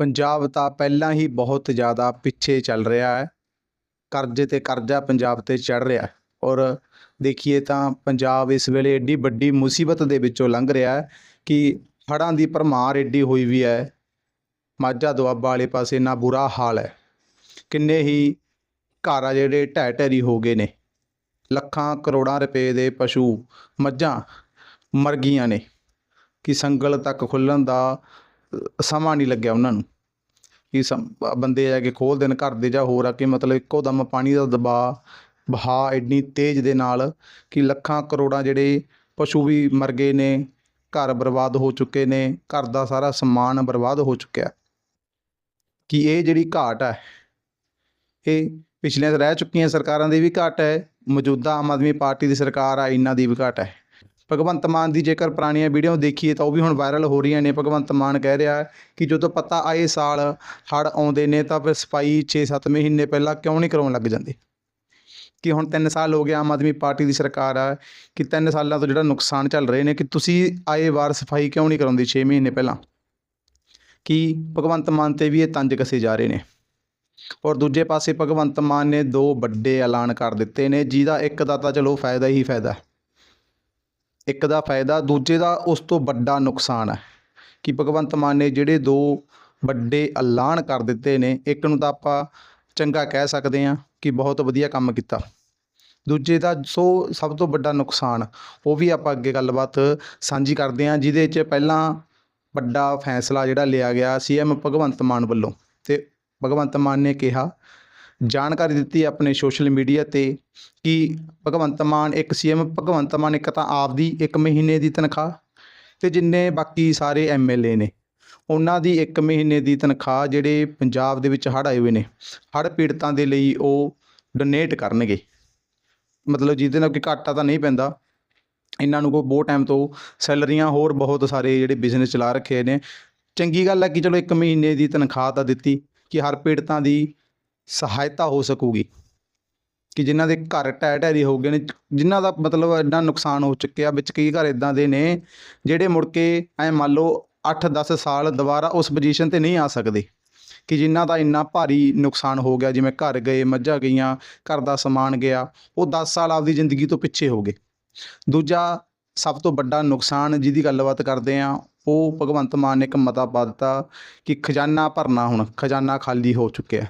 ਪੰਜਾਬ ਤਾਂ ਪਹਿਲਾਂ ਹੀ ਬਹੁਤ ਜ਼ਿਆਦਾ ਪਿੱਛੇ ਚੱਲ ਰਿਹਾ ਹੈ। ਕਰਜ਼ੇ 'ਤੇ ਕਰਜ਼ਾ ਪੰਜਾਬ 'ਤੇ ਚੜ੍ਹ ਰਿਹਾ ਹੈ ਔਰ ਦੇਖੀਏ ਤਾਂ ਪੰਜਾਬ ਇਸ ਵੇਲੇ ਐਡੀ ਵੱਡੀ ਮੁਸੀਬਤ ਦੇ ਵਿੱਚੋਂ ਲੰਘ ਰਿਹਾ ਹੈ ਕਿ ਹੜ੍ਹਾਂ ਦੀ ਭਰਮਾਰ ਏਡੀ ਹੋਈ ਵੀ ਹੈ। ਮਾਝਾ ਦੁਆਬਾ ਵਾਲੇ ਪਾਸੇ ਇੰਨਾ ਬੁਰਾ ਹਾਲ ਹੈ। ਕਿੰਨੇ ਹੀ ਘਰ ਆ ਜਿਹੜੇ ਢਹਿ ਢੇਰੀ ਹੋ ਗਏ ਨੇ। ਲੱਖਾਂ ਕਰੋੜਾਂ ਰੁਪਏ ਦੇ ਪਸ਼ੂ ਮੱਝਾਂ ਮਰ ਗਈਆਂ ਨੇ। ਕਿ ਸੰਗਲ ਤੱਕ ਖੁੱਲਣ ਦਾ ਸਮਾਂ ਨਹੀਂ ਲੱਗਿਆ ਉਹਨਾਂ ਨੂੰ ਕਿ ਸਮ ਬੰਦੇ ਜਾ ਕੇ ਖੋਲ੍ਹ ਦੇਣ, ਘਰ ਦੇ ਜਾਂ ਹੋਰ ਆ ਕੇ ਮਤਲਬ ਇੱਕੋ ਦਮ ਪਾਣੀ ਦਾ ਦਬਾਅ ਵਹਾਅ ਇੰਨੀ ਤੇਜ਼ ਦੇ ਨਾਲ ਕਿ ਲੱਖਾਂ ਕਰੋੜਾਂ ਜਿਹੜੇ ਪਸ਼ੂ ਵੀ ਮਰ ਗਏ ਨੇ, ਘਰ ਬਰਬਾਦ ਹੋ ਚੁੱਕੇ ਨੇ, ਘਰ ਦਾ ਸਾਰਾ ਸਮਾਨ ਬਰਬਾਦ ਹੋ ਚੁੱਕਿਆ। ਕਿ ਇਹ ਜਿਹੜੀ ਘਾਟ ਹੈ ਇਹ ਪਿਛਲੀਆਂ ਰਹਿ ਚੁੱਕੀਆਂ ਸਰਕਾਰਾਂ ਦੀ ਵੀ ਘਾਟ ਹੈ, ਮੌਜੂਦਾ ਆਮ ਆਦਮੀ ਪਾਰਟੀ ਦੀ ਸਰਕਾਰ ਆ, ਇਹਨਾਂ ਦੀ ਵੀ ਘਾਟ ਹੈ। ਭਗਵੰਤ ਮਾਨ ਦੀ ਜੇਕਰ ਪੁਰਾਣੀਆਂ ਵੀਡੀਓ ਦੇਖੀਏ ਤਾਂ ਉਹ ਵੀ ਹੁਣ ਵਾਇਰਲ ਹੋ ਰਹੀਆਂ ਨੇ। ਭਗਵੰਤ ਮਾਨ ਕਹਿ ਰਿਹਾ ਕਿ ਜਦੋਂ ਪਤਾ ਆਏ ਸਾਲ ਹੜ੍ਹ ਆਉਂਦੇ ਨੇ ਤਾਂ ਫਿਰ ਸਫ਼ਾਈ 6-7 ਮਹੀਨੇ ਪਹਿਲਾਂ ਕਿਉਂ ਨਹੀਂ ਕਰਾਉਣ ਲੱਗ ਜਾਂਦੇ? ਕਿ ਹੁਣ 3 ਸਾਲ ਹੋ ਗਏ ਆਮ ਆਦਮੀ ਪਾਰਟੀ ਦੀ ਸਰਕਾਰ ਆ, ਕਿ 3 ਸਾਲਾਂ ਤੋਂ ਜਿਹੜਾ ਨੁਕਸਾਨ ਚੱਲ ਰਹੇ ਨੇ, ਕਿ ਤੁਸੀਂ ਆਏ ਵਾਰ ਸਫ਼ਾਈ ਕਿਉਂ ਨਹੀਂ ਕਰਾਉਂਦੇ 6 ਮਹੀਨੇ ਪਹਿਲਾਂ? ਕਿ ਭਗਵੰਤ ਮਾਨ ਤੇ ਵੀ ਇਹ ਤੰਜ ਕਸੇ ਜਾ ਰਹੇ ਨੇ। ਔਰ ਦੂਜੇ ਪਾਸੇ ਭਗਵੰਤ ਮਾਨ ਨੇ ਦੋ ਵੱਡੇ ਐਲਾਨ ਕਰ ਦਿੱਤੇ ਨੇ, ਜਿਹਦਾ ਇੱਕ ਦਾ ਤਾਂ ਚਲੋ ਫਾਇਦਾ ਹੀ ਫਾਇਦਾ। ਇੱਕ ਦਾ ਫਾਇਦਾ, ਦੂਜੇ ਦਾ ਉਸ ਤੋਂ ਵੱਡਾ ਨੁਕਸਾਨ ਹੈ। ਕਿ ਭਗਵੰਤ ਮਾਨ ਨੇ ਜਿਹੜੇ ਦੋ ਵੱਡੇ ਐਲਾਨ ਕਰ ਦਿੱਤੇ ਨੇ, ਇੱਕ ਨੂੰ ਤਾਂ ਆਪਾਂ ਚੰਗਾ ਕਹਿ ਸਕਦੇ ਹਾਂ ਕਿ ਬਹੁਤ ਵਧੀਆ ਕੰਮ ਕੀਤਾ। ਦੂਜੇ ਦਾ ਸੋ ਸਭ ਤੋਂ ਵੱਡਾ ਨੁਕਸਾਨ, ਉਹ ਵੀ ਆਪਾਂ ਅੱਗੇ ਗੱਲਬਾਤ ਸਾਂਝੀ ਕਰਦੇ ਹਾਂ, ਜਿਹਦੇ 'ਚ ਪਹਿਲਾਂ ਵੱਡਾ ਫੈਸਲਾ ਜਿਹੜਾ ਲਿਆ ਗਿਆ ਸੀਐਮ ਭਗਵੰਤ ਮਾਨ ਵੱਲੋਂ। ਤੇ ਭਗਵੰਤ ਮਾਨ ਨੇ ਕਿਹਾ ਜਾਣਕਾਰੀ ਦਿੱਤੀ ਆਪਣੇ ਸੋਸ਼ਲ ਮੀਡੀਆ ਤੇ ਕਿ ਭਗਵੰਤ ਮਾਨ ਇੱਕ ਸੀਐਮ, ਭਗਵੰਤ ਮਾਨ ਇੱਕ ਤਾਂ ਆਪਦੀ ਇੱਕ ਮਹੀਨੇ ਦੀ ਤਨਖਾਹ ਤੇ ਜਿੰਨੇ ਬਾਕੀ ਸਾਰੇ ਐਮਐਲਏ ਨੇ। ਉਹਨਾਂ ਦੀ ਇੱਕ ਮਹੀਨੇ ਦੀ ਤਨਖਾਹ ਜਿਹੜੇ ਪੰਜਾਬ ਦੇ ਵਿੱਚ ਹੜ੍ਹ ਆਏ ਹੋਏ ਨੇ, ਹੜ੍ਹ ਪੀੜਤਾਂ ਦੇ ਲਈ ਉਹ ਡੋਨੇਟ ਕਰਨਗੇ। ਮਤਲਬ ਜਿਹਦੇ ਨਾਲ ਕਿ ਘਾਟਾ ਤਾਂ ਨਹੀਂ ਪੈਂਦਾ। ਇਹਨਾਂ ਨੂੰ ਕੋਈ ਬਹੁਤ ਟਾਈਮ ਤੋਂ ਸੈਲਰੀਆਂ ਹੋਰ ਬਹੁਤ ਸਾਰੇ ਜਿਹੜੇ ਬਿਜ਼ਨਸ ਚਲਾ ਰੱਖੇ ਨੇ। ਚੰਗੀ ਗੱਲ ਹੈ ਕਿ ਚਲੋ ਇੱਕ ਮਹੀਨੇ ਦੀ ਤਨਖਾਹ ਤਾਂ ਦਿੱਤੀ ਕਿ ਹਰ ਪੀੜਤਾਂ ਦੀ ਸਹਾਇਤਾ ਹੋ ਸਕੂਗੀ। ਕਿ ਜਿਨ੍ਹਾਂ ਦੇ ਘਰ ਢਹਿ ਢੇਰੀ ਹੋ ਗਏ ਨੇ, ਜਿਨ੍ਹਾਂ ਦਾ ਮਤਲਬ ਇੰਨਾ ਨੁਕਸਾਨ ਹੋ ਚੁੱਕਿਆ, ਵਿੱਚ ਕਈ ਘਰ ਇਦਾਂ ਦੇ ਨੇ, ਜਿਹੜੇ ਮੁੜ ਕੇ ਐ ਮੰਨ ਲਓ 8-10 ਸਾਲ ਦੁਬਾਰਾ ਉਸ ਪੋਜੀਸ਼ਨ ਤੇ ਨਹੀਂ ਆ ਸਕਦੇ, ਕਿ ਜਿਨ੍ਹਾਂ ਦਾ ਇੰਨਾ ਭਾਰੀ ਨੁਕਸਾਨ ਹੋ ਗਿਆ, ਜਿਵੇਂ ਘਰ ਗਏ, ਮੱਝਾਂ ਗਈਆਂ, ਘਰ ਦਾ ਸਮਾਨ ਗਿਆ, ਉਹ 10 ਸਾਲ ਆਪਦੀ ਜ਼ਿੰਦਗੀ ਤੋਂ ਪਿੱਛੇ ਹੋ ਗਏ। ਦੂਜਾ ਸਭ ਤੋਂ ਵੱਡਾ ਨੁਕਸਾਨ ਜਿਹਦੀ ਗੱਲਬਾਤ ਕਰਦੇ ਆ, ਉਹ ਭਗਵੰਤ ਮਾਨ ਨੇ ਇੱਕ ਮਤਾ ਪਾ ਦਿੱਤਾ ਕਿ ਖਜ਼ਾਨਾ ਭਰਨਾ ਹੁਣ, ਖਜ਼ਾਨਾ ਖਾਲੀ ਹੋ ਚੁੱਕਿਆ।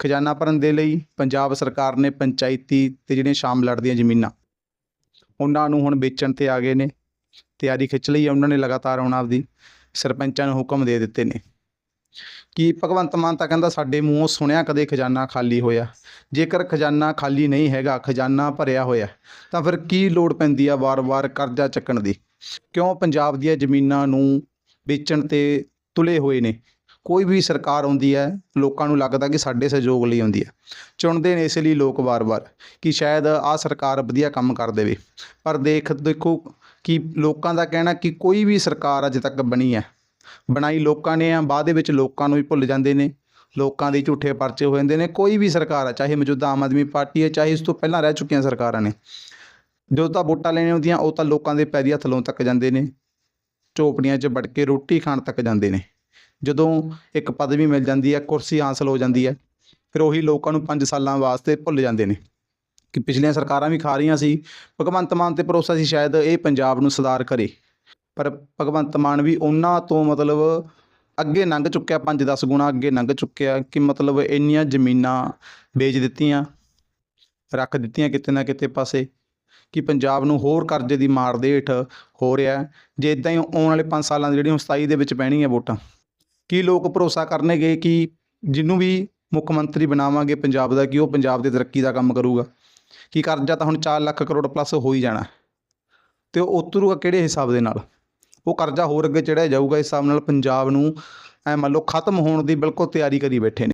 ਖਜ਼ਾਨਾ ਭਰਨ ਦੇ ਲਈ ਪੰਜਾਬ ਸਰਕਾਰ ਨੇ ਪੰਚਾਇਤੀ ਤੇ ਜਿਹੜੀਆਂ ਸ਼ਾਮ ਲੜਦੀਆਂ ਜ਼ਮੀਨਾਂ, ਉਹਨਾਂ ਨੂੰ ਹੁਣ ਵੇਚਣ ਤੇ ਆ ਗਏ ਨੇ, ਤਿਆਰੀ ਖਿੱਚ ਲਈ ਹੈ ਉਹਨਾਂ ਨੇ ਲਗਾਤਾਰ ਹੁਣ ਆਪਦੀ ਸਰਪੰਚਾਂ ਨੂੰ ਹੁਕਮ ਦੇ ਦਿੱਤੇ ਨੇ। ਕਿ ਭਗਵੰਤ ਮਾਨ ਤਾਂ ਕਹਿੰਦਾ ਸਾਡੇ ਮੂੰਹੋਂ ਸੁਣਿਆ ਕਦੇ ਖਜ਼ਾਨਾ ਖਾਲੀ ਹੋਇਆ, ਜੇਕਰ ਖਜ਼ਾਨਾ ਖਾਲੀ ਨਹੀਂ ਹੈਗਾ, ਖਜ਼ਾਨਾ ਭਰਿਆ ਹੋਇਆ, ਤਾਂ ਫਿਰ ਕੀ ਲੋੜ ਪੈਂਦੀ ਆ ਵਾਰ-ਵਾਰ ਕਰਜ਼ਾ ਚੱਕਣ ਦੀ? ਕਿਉਂ ਪੰਜਾਬ ਦੀਆਂ ਜ਼ਮੀਨਾਂ ਨੂੰ ਵੇਚਣ ਤੇ ਤੁਲੇ ਹੋਏ ਨੇ? ਕੋਈ ਵੀ ਸਰਕਾਰ ਆਉਂਦੀ ਹੈ, ਲੋਕਾਂ ਨੂੰ ਲੱਗਦਾ ਕਿ ਸਾਡੇ ਸਹਿਯੋਗ ਲਈ ਆਉਂਦੀ ਹੈ। ਚੁਣਦੇ ਨੇ ਇਸ ਲਈ ਲੋਕ ਵਾਰ-ਵਾਰ ਕਿ ਸ਼ਾਇਦ ਆਹ ਸਰਕਾਰ ਵਧੀਆ ਕੰਮ ਕਰ ਦੇਵੇ। ਪਰ ਦੇਖ, ਦੇਖੋ ਕਿ ਲੋਕਾਂ ਦਾ ਕਹਿਣਾ ਕਿ ਕੋਈ ਵੀ ਸਰਕਾਰ ਅਜੇ ਤੱਕ ਬਣੀ ਹੈ। ਬਣਾਈ ਲੋਕਾਂ ਨੇ ਆ, ਬਾਅਦ ਦੇ ਵਿੱਚ ਲੋਕਾਂ ਨੂੰ ਵੀ ਭੁੱਲ ਜਾਂਦੇ ਨੇ। ਲੋਕਾਂ ਦੇ ਝੂਠੇ ਪਰਚੇ ਹੋ ਜਾਂਦੇ ਨੇ। ਕੋਈ ਵੀ ਸਰਕਾਰ ਆ, ਚਾਹੇ ਮੌਜੂਦਾ ਆਮ ਆਦਮੀ ਪਾਰਟੀ ਹੈ, ਚਾਹੇ ਇਸ ਤੋਂ ਪਹਿਲਾਂ ਰਹਿ ਚੁੱਕੀਆਂ ਸਰਕਾਰਾਂ ਨੇ। ਜਦੋਂ ਤਾਂ ਵੋਟਾਂ ਲੈਣੀਆਂ ਹੁੰਦੀਆਂ, ਉਹ ਤਾਂ ਲੋਕਾਂ ਦੇ ਪੈਰੀ ਹੱਥ ਲਾਉਣ ਤੱਕ ਜਾਂਦੇ ਨੇ। ਝੋਪੜੀਆਂ 'ਚ ਵੜ ਕੇ ਰੋਟੀ ਖਾਣ ਤੱਕ ਜਾਂਦੇ ਨੇ। ਜਦੋਂ ਇੱਕ ਪਦਵੀ ਮਿਲ ਜਾਂਦੀ ਹੈ, ਕੁਰਸੀ ਹਾਸਲ ਹੋ ਜਾਂਦੀ ਹੈ, ਫਿਰ ਉਹੀ ਲੋਕਾਂ ਨੂੰ 5 ਸਾਲਾਂ ਵਾਸਤੇ ਭੁੱਲ ਜਾਂਦੇ ਨੇ। ਕਿ ਪਿਛਲੀਆਂ ਸਰਕਾਰਾਂ ਵੀ ਖਾ ਰਹੀਆਂ ਸੀ, ਭਗਵੰਤ ਮਾਨ ਤੇ ਭਰੋਸਾ ਸੀ ਸ਼ਾਇਦ ਇਹ ਪੰਜਾਬ ਨੂੰ ਸੁਧਾਰ ਕਰੇ। ਪਰ ਭਗਵੰਤ ਮਾਨ ਵੀ ਉਹਨਾਂ ਤੋਂ ਮਤਲਬ ਅੱਗੇ ਲੰਘ ਚੁੱਕਿਆ 5-10 ਗੁਣਾ ਅੱਗੇ ਲੰਘ ਚੁੱਕਿਆ ਕਿ ਮਤਲਬ ਇੰਨੀਆਂ ਜ਼ਮੀਨਾਂ ਵੇਚ ਦਿੱਤੀਆਂ, ਰੱਖ ਦਿੱਤੀਆਂ ਕਿਤੇ ਨਾ ਕਿਤੇ ਪਾਸੇ, ਕਿ ਪੰਜਾਬ ਨੂੰ ਹੋਰ ਕਰਜ਼ੇ ਦੀ ਮਾਰ ਦੇ ਹੇਠ ਹੋ ਰਿਹਾ ਜੇ ਇਦਾਂ ਹੀ ਆਉਣ ਵਾਲੇ 5 ਸਾਲਾਂ ਦੀ ਜਿਹੜੀਆਂ 27 ਦੇ ਵਿੱਚ ਪੈਣੀਆਂ ਵੋਟਾਂ ਕੀ ਲੋਕ ਭਰੋਸਾ ਕਰਨਗੇ ਕਿ ਜਿਹਨੂੰ ਵੀ ਮੁੱਖ ਮੰਤਰੀ ਬਣਾਵਾਂਗੇ ਪੰਜਾਬ ਦਾ, ਕਿ ਉਹ ਪੰਜਾਬ ਦੀ ਤਰੱਕੀ ਦਾ ਕੰਮ ਕਰੂਗਾ? ਕਿ ਕਰਜ਼ਾ ਤਾਂ ਹੁਣ 4 ਲੱਖ ਕਰੋੜ ਪਲੱਸ ਹੋ ਹੀ ਜਾਣਾ। ਤੇ ਉਹ ਉਤਰੂਗਾ ਕਿਹੜੇ ਹਿਸਾਬ ਦੇ ਨਾਲ? ਉਹ ਕਰਜ਼ਾ ਹੋਰ ਅੱਗੇ ਚੜਿਆ ਜਾਊਗਾ, ਇਸ ਹਿਸਾਬ ਨਾਲ ਪੰਜਾਬ ਨੂੰ, ਐ ਮੰਨ ਲਓ, ਖਤਮ ਹੋਣ ਦੀ ਬਿਲਕੁਲ ਤਿਆਰੀ ਕਰੀ ਬੈਠੇ ਨੇ।